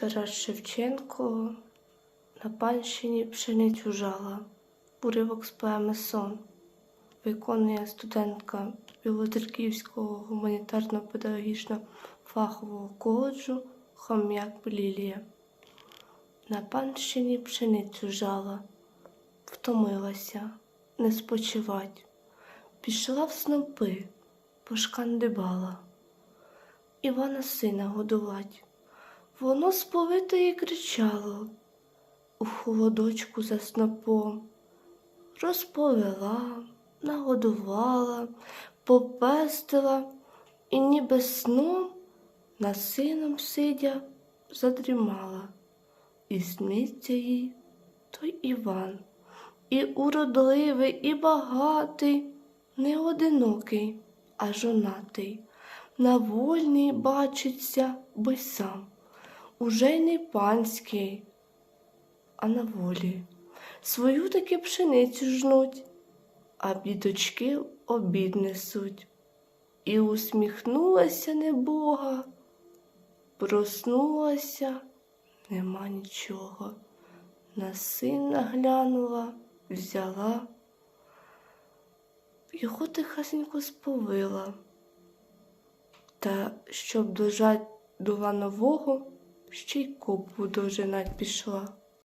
Тарас Шевченко на панщині пшеницю жала. Уривок з поеми Сон виконує студентка Білоцерківського гуманітарно-педагогічного фахового коледжу Хом'як Лілія. На панщині пшеницю жала, втомилася, не спочивать, пішла в снопи, пошкандибала. Івана сина годувать. Воно сповите і кричало у холодочку за снопом. Розповела, нагодувала, попестила і ніби сном на сином сидя задрімала. І сниться їй той Іван, і уродливий, і багатий, не одинокий, а жонатий. На вольний бачиться, й сам уже й не панський, а на волі. Свою таки пшеницю жнуть, а бідочки обід несуть. І усміхнулася небога, проснулася, нема нічого. На сина глянула, взяла, його тихасенько сповила. Та щоб дожать до ланового, ще й копу дожинать пішла.